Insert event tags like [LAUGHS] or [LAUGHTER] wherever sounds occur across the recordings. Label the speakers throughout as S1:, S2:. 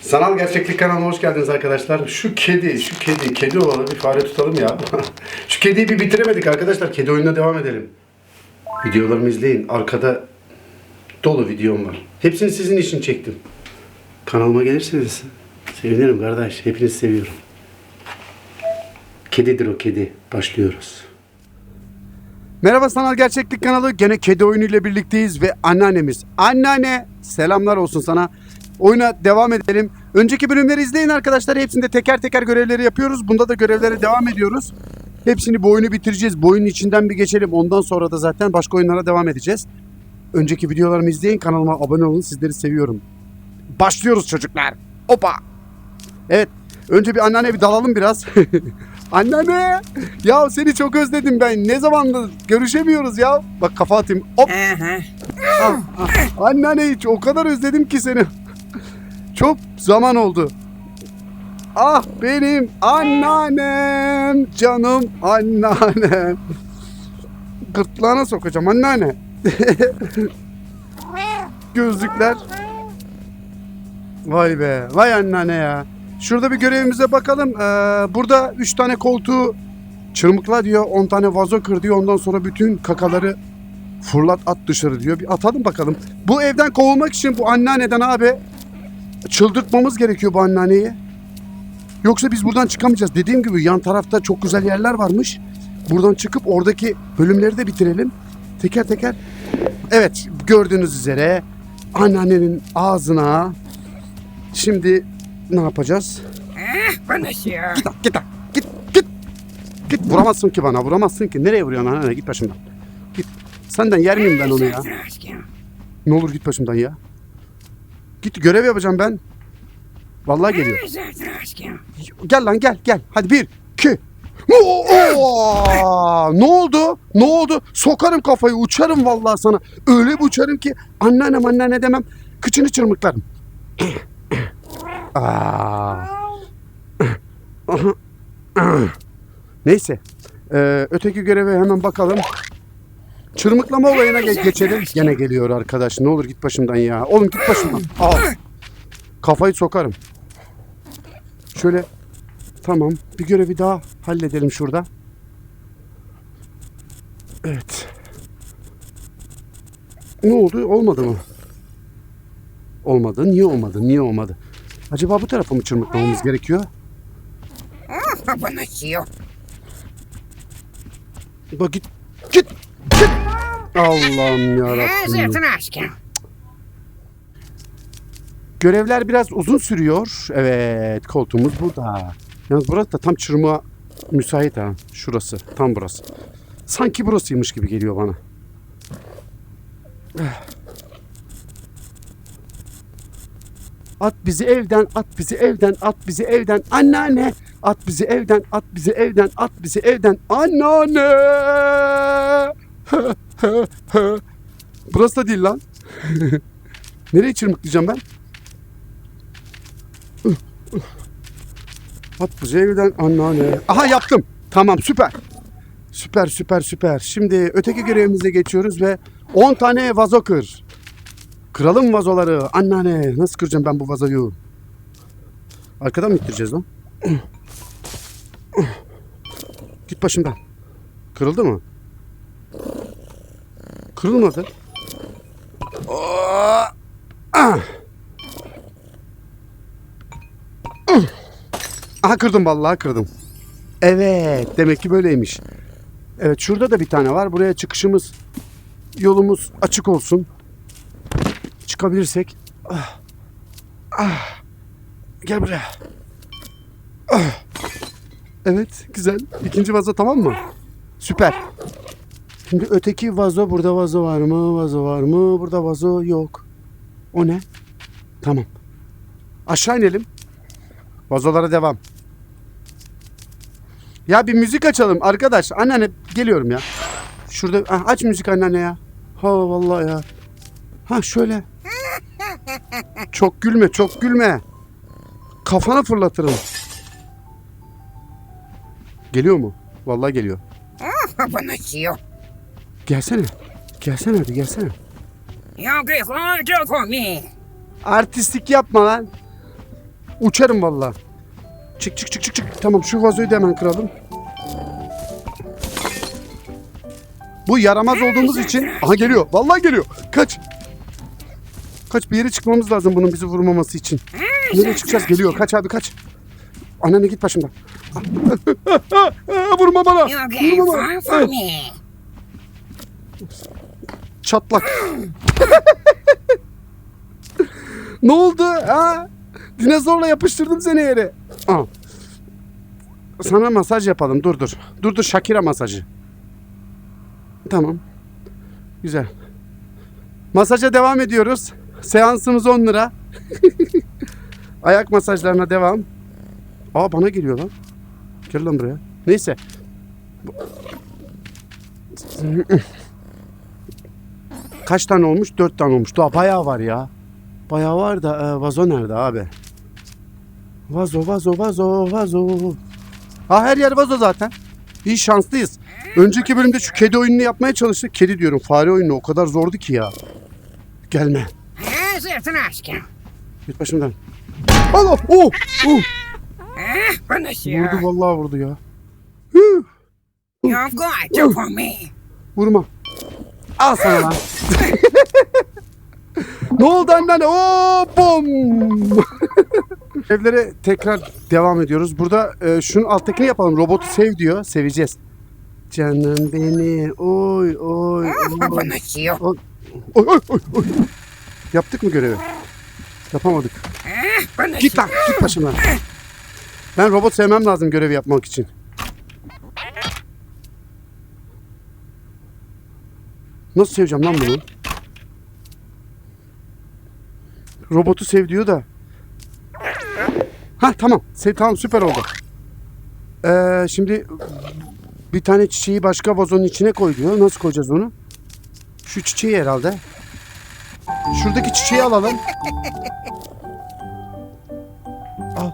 S1: Sanal Gerçeklik kanalına hoş geldiniz arkadaşlar. Şu kedi, şu kedi, kedi olanı bir fare tutalım ya. [LAUGHS] şu kediyi bir bitiremedik arkadaşlar. Kedi oyununa devam edelim. Videolarımı izleyin. Arkada dolu videom var. Hepsini sizin için çektim. Kanalıma gelirseniz sevinirim kardeş. Hepinizi seviyorum. Kedidir o kedi. Başlıyoruz. Merhaba Sanal Gerçeklik kanalı. Gene kedi oyunu ile birlikteyiz ve anneannemiz. Anneanne selamlar olsun sana. Oyuna devam edelim. Önceki bölümleri izleyin arkadaşlar. Hepsinde teker teker görevleri yapıyoruz. Bunda da görevlere devam ediyoruz. Hepsini bu oyunu bitireceğiz. Bu oyunun içinden bir geçelim. Ondan sonra da zaten başka oyunlara devam edeceğiz. Önceki videolarımı izleyin. Kanalıma abone olun. Sizleri seviyorum. Başlıyoruz çocuklar. Opa. Evet. Önce bir anneanne bir dalalım biraz. [LAUGHS] anneanne. Ya seni çok özledim ben. Ne zamandır görüşemiyoruz ya. Bak kafa atayım. Hop. Ah, ah. Anneanne hiç o kadar özledim ki seni. Çok zaman oldu. Ah benim anneannem, canım anneannem. Gırtlağına sokacağım anneanne. [LAUGHS] Gözlükler. Vay be, vay anneanne ya. Şurada bir görevimize bakalım. Ee, burada 3 tane koltuğu çırmıkla diyor, 10 tane vazo kır diyor. Ondan sonra bütün kakaları fırlat at dışarı diyor. Bir atalım bakalım. Bu evden kovulmak için bu anneanneden abi çıldırtmamız gerekiyor bu anneanneyi. Yoksa biz buradan çıkamayacağız. Dediğim gibi yan tarafta çok güzel yerler varmış. Buradan çıkıp oradaki bölümleri de bitirelim. Teker teker. Evet gördüğünüz üzere anneannenin ağzına şimdi ne yapacağız?
S2: Bana şey.
S1: Git git git git. Git vuramazsın ki bana vuramazsın ki. Nereye vuruyorsun anneanne git başımdan. Git. Senden yer miyim ben onu ya? Ne olur git başımdan ya. Git görev yapacağım ben. Vallahi geliyor. Gel lan gel gel. Hadi bir, iki. Oo! ne oldu? Ne oldu? Sokarım kafayı uçarım vallahi sana. Öyle bir uçarım ki anneannem anneanne demem. Kıçını çırmıklarım. Aa. Neyse. Ee, öteki göreve hemen bakalım. Çırmıklama olayına ge- geçelim. Gene geliyor arkadaş. Ne olur git başımdan ya. Oğlum git başımdan. Al. Kafayı sokarım. Şöyle. Tamam. Bir görevi daha halledelim şurada. Evet. Ne oldu? Olmadı mı? Olmadı. Niye olmadı? Niye olmadı? Acaba bu tarafa mı çırmıklamamız gerekiyor?
S2: Bana şey.
S1: Bak git. Git. Allah'ım yarabbim.
S2: Zeytin aşkım.
S1: Görevler biraz uzun sürüyor. Evet koltuğumuz burada. Yalnız burası da tam çırmığa müsait ha. Şurası tam burası. Sanki burasıymış gibi geliyor bana. At bizi evden, at bizi evden, at bizi evden. Anneanne, at bizi evden, at bizi evden, at bizi evden. Anneanne! [LAUGHS] [LAUGHS] Burası da değil lan. [LAUGHS] Nereye çırmıklayacağım ben? At bizi evden anneanne. Aha yaptım. Tamam süper. Süper süper süper. Şimdi öteki görevimize geçiyoruz ve 10 tane vazo kır. Kıralım vazoları. Anneanne nasıl kıracağım ben bu vazoyu? Arkadan mı ittireceğiz lan? Git başımdan. Kırıldı mı? Kırılmadı. Ah! Aha kırdım vallahi kırdım. Evet demek ki böyleymiş. Evet şurada da bir tane var. Buraya çıkışımız yolumuz açık olsun. Çıkabilirsek. Ah. Ah. Gel buraya. Ah. Evet güzel. İkinci vazo tamam mı? Süper. Şimdi öteki vazo burada vazo var mı? Vazo var mı? Burada vazo yok. O ne? Tamam. Aşağı inelim. Vazolara devam. Ya bir müzik açalım arkadaş. Anneanne geliyorum ya. Şurada ah, aç müzik anneanne ya. Ha vallahi ya. Ha şöyle. Çok gülme, çok gülme. Kafana fırlatırım. Geliyor mu? Vallahi geliyor.
S2: Ah, [LAUGHS] bana şey.
S1: Gelsene. Gelsene hadi gelsene.
S2: Ya kızlar çok komik.
S1: Artistlik yapma lan. Uçarım valla. Çık çık çık çık çık. Tamam şu vazoyu da hemen kıralım. Bu yaramaz olduğumuz için... Aha geliyor. Vallahi geliyor. Kaç. Kaç bir yere çıkmamız lazım bunun bizi vurmaması için. Nereye çıkacağız? Geliyor. Kaç abi kaç. Anneanne git başımdan. [LAUGHS] Vurma bana. Vurma bana. Çatlak. [LAUGHS] ne oldu? Ha? Dinozorla yapıştırdım seni yere. Aa. Sana masaj yapalım. Dur dur. Dur dur Shakira masajı. Tamam. Güzel. Masaja devam ediyoruz. Seansımız 10 lira. [LAUGHS] Ayak masajlarına devam. Aa bana geliyor lan. Gel lan buraya. Neyse. Kaç tane olmuş? Dört tane olmuş. Daha bayağı var ya. Bayağı var da e, vazo nerede abi? Vazo, vazo, vazo, vazo. Ha her yer vazo zaten. İyi şanslıyız. Önceki bölümde şu kedi oyununu yapmaya çalıştık. Kedi diyorum fare oyunu o kadar zordu ki ya. Gelme.
S2: Sırtını aşkım.
S1: Git başımdan. Allah! Oh! oh.
S2: Ah, konuşuyor.
S1: Vurdu vallahi vurdu ya.
S2: You've got to for me.
S1: Vurma. Al sana lan. [LAUGHS] ne oldu anneanne? Oo bom. [LAUGHS] Evlere tekrar devam ediyoruz. Burada e, şunun alttakini yapalım. Robotu sev diyor. Seveceğiz. Canım beni. Oy oy. Oy.
S2: konuşuyor.
S1: Oy oy oy. oy. Yaptık mı görevi? Yapamadık.
S2: Konuşuyor.
S1: Git lan. Git başımdan. Ben robot sevmem lazım görevi yapmak için. Nasıl seveceğim lan bunu? Robotu sev diyor da. Ha tamam. Sev tamam süper oldu. Ee, şimdi bir tane çiçeği başka vazonun içine koy diyor. Nasıl koyacağız onu? Şu çiçeği herhalde. Şuradaki çiçeği alalım. Al.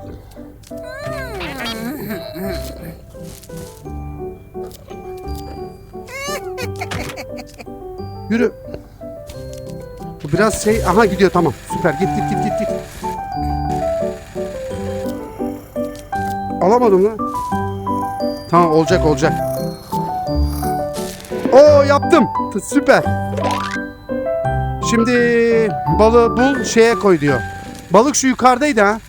S1: Yürü. Bu biraz şey... Aha gidiyor tamam. Süper. Git git git git git. Alamadım lan. Tamam olacak olacak. Oo yaptım. Süper. Şimdi balığı bul şeye koy diyor. Balık şu yukarıdaydı ha.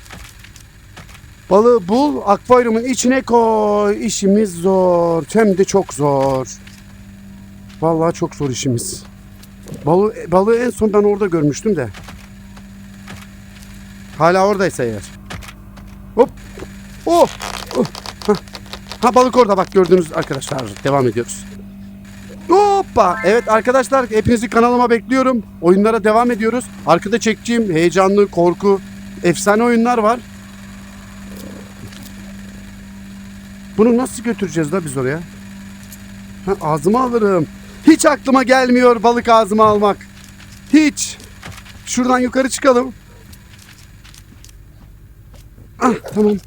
S1: Balığı bul akvaryumun içine koy. İşimiz zor. Hem de çok zor. Vallahi çok zor işimiz. Balığı, balığı en son ben orada görmüştüm de. Hala oradaysa eğer. Hop. Oh. oh. Ha. balık orada bak gördünüz arkadaşlar. Devam ediyoruz. Hoppa. Evet arkadaşlar hepinizi kanalıma bekliyorum. Oyunlara devam ediyoruz. Arkada çekeceğim heyecanlı, korku, efsane oyunlar var. Bunu nasıl götüreceğiz da biz oraya? Ha, ağzıma alırım. Hiç aklıma gelmiyor balık ağzıma almak. Hiç. Şuradan yukarı çıkalım. Ah tamam.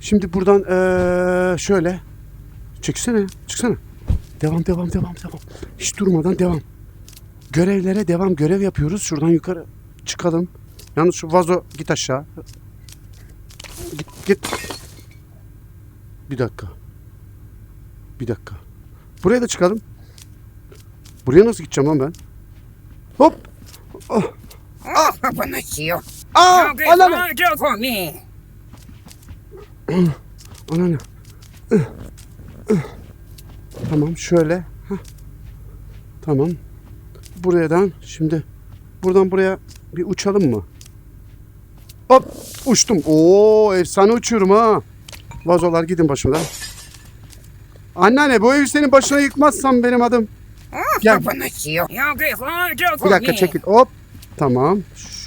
S1: Şimdi buradan eee, şöyle. Çeksene. Çıksana. Devam devam devam devam. Hiç durmadan devam. Görevlere devam. Görev yapıyoruz. Şuradan yukarı çıkalım. Yalnız şu vazo git aşağı. Git git. Bir dakika. Bir dakika. Buraya da çıkalım. Buraya nasıl gideceğim lan ben? Hop. Oh.
S2: Ah, konuşuyor.
S1: Aa, anneanne. Ih, ih. Tamam şöyle. Hah. Tamam. Buradan şimdi buradan buraya bir uçalım mı? Hop uçtum. Oo efsane uçuyorum ha. Vazolar gidin başımdan. Anneanne bu evi senin başına yıkmazsam benim adım. Gel.
S2: far for
S1: Bir dakika çekil. Hop. Tamam.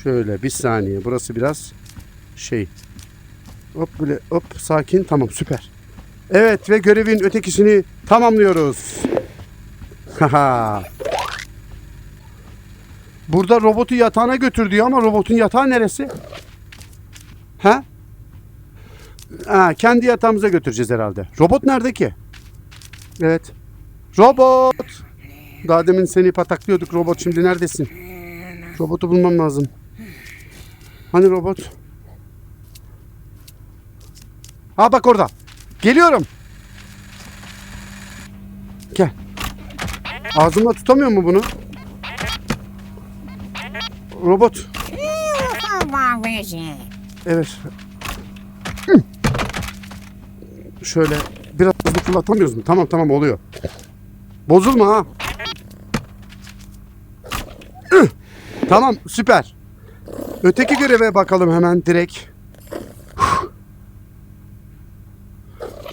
S1: Şöyle bir saniye. Burası biraz şey. Hop böyle hop sakin. Tamam süper. Evet ve görevin ötekisini tamamlıyoruz. Haha. Burada robotu yatağına götür diyor ama robotun yatağı neresi? Ha? Ha, kendi yatağımıza götüreceğiz herhalde. Robot nerede ki? Evet. Robot. Daha demin seni pataklıyorduk robot. Şimdi neredesin? Robotu bulmam lazım. Hani robot? Ha bak orada. Geliyorum. Gel. Ağzımla tutamıyor mu bunu? Robot. Evet. Şöyle biraz hızlı fırlatamıyoruz mu? Tamam tamam oluyor. Bozulma ha. Tamam süper. Öteki göreve bakalım hemen direkt.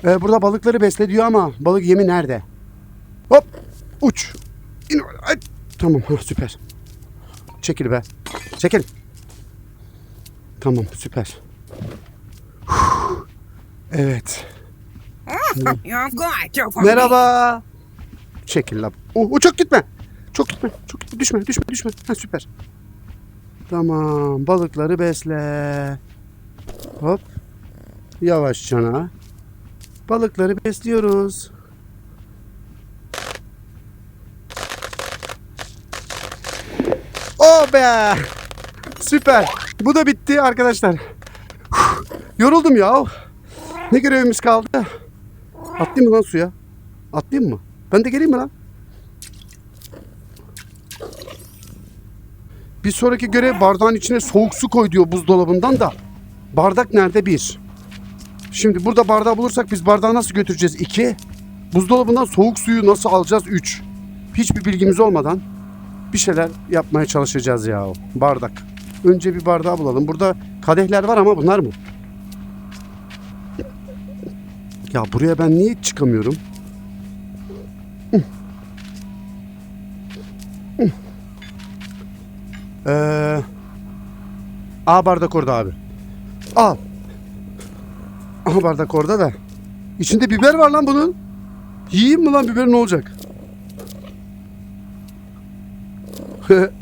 S1: Ee, burada balıkları besle diyor ama balık yemi nerede? Hop uç. İn, ay. Tamam süper. Çekil be. Çekil. Tamam süper. Evet. [LAUGHS] Merhaba. Çekil lan. Oh, çok gitme. Çok gitme. Çok gitme. Düşme, düşme, düşme. Ha, süper. Tamam. Balıkları besle. Hop. Yavaşçana. Balıkları besliyoruz. Oh be. Süper. Bu da bitti arkadaşlar. Yoruldum ya. Ne görevimiz kaldı? Atlayayım mı lan suya? Atlayayım mı? Ben de geleyim mi lan? Bir sonraki görev bardağın içine soğuk su koy diyor buzdolabından da. Bardak nerede? Bir. Şimdi burada bardağı bulursak biz bardağı nasıl götüreceğiz? İki. Buzdolabından soğuk suyu nasıl alacağız? Üç. Hiçbir bilgimiz olmadan bir şeyler yapmaya çalışacağız ya. Bardak. Önce bir bardağı bulalım. Burada kadehler var ama bunlar mı? Ya buraya ben niye çıkamıyorum? Ee, A bardak orada abi. Al. A bardak orada da. İçinde biber var lan bunun. Yiyeyim mi lan biber ne olacak? [LAUGHS]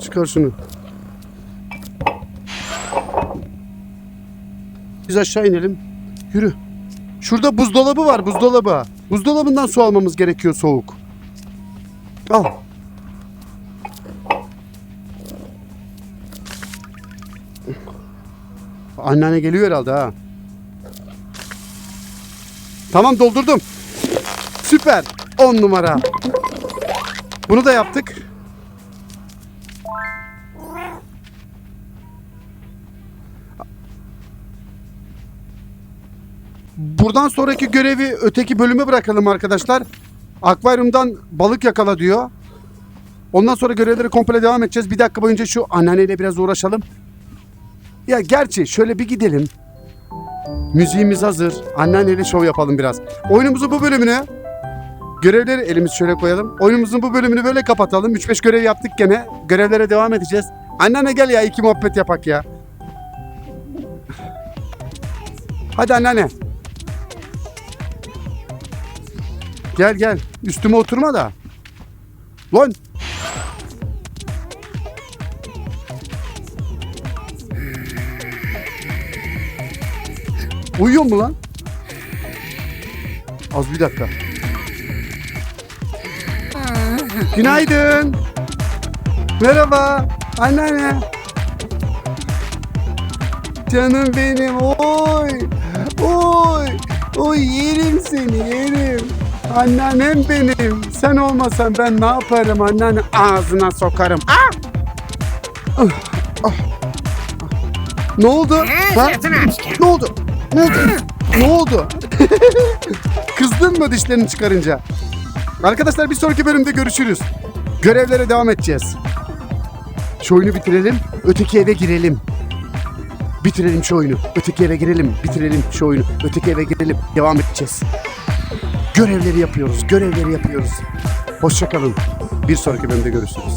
S1: Çıkar şunu. Biz aşağı inelim. Yürü. Şurada buzdolabı var buzdolabı. Buzdolabından su almamız gerekiyor soğuk. Al. Anneanne geliyor herhalde ha. Tamam doldurdum. Süper. 10 numara. Bunu da yaptık. Buradan sonraki görevi öteki bölüme bırakalım arkadaşlar. Akvaryumdan balık yakala diyor. Ondan sonra görevleri komple devam edeceğiz. Bir dakika boyunca şu anneanneyle biraz uğraşalım. Ya gerçi şöyle bir gidelim. Müziğimiz hazır. Anneanneyle şov yapalım biraz. Oyunumuzun bu bölümünü görevleri elimiz şöyle koyalım. Oyunumuzun bu bölümünü böyle kapatalım. 3-5 görev yaptık gene. Görevlere devam edeceğiz. Anneanne gel ya iki muhabbet yapak ya. Hadi anneanne. Gel gel. Üstüme oturma da. Lan. Uyuyor mu lan? Az bir dakika. Günaydın. Merhaba. Anneanne. Canım benim. Oy. Oy. Oy yerim seni yerim. Anneannem benim. Sen olmasan ben ne yaparım anneanne? Ağzına sokarım. Ah! Ah, ah, ah. Ne oldu? Ha? Ne oldu? Ne oldu? ne oldu? Kızdın mı dişlerini çıkarınca? Arkadaşlar bir sonraki bölümde görüşürüz. Görevlere devam edeceğiz. Şu oyunu bitirelim, öteki eve girelim. Bitirelim şu oyunu, öteki eve girelim. Bitirelim şu oyunu, öteki eve girelim. Devam edeceğiz. Görevleri yapıyoruz, görevleri yapıyoruz. Hoşçakalın. Bir sonraki bölümde görüşürüz.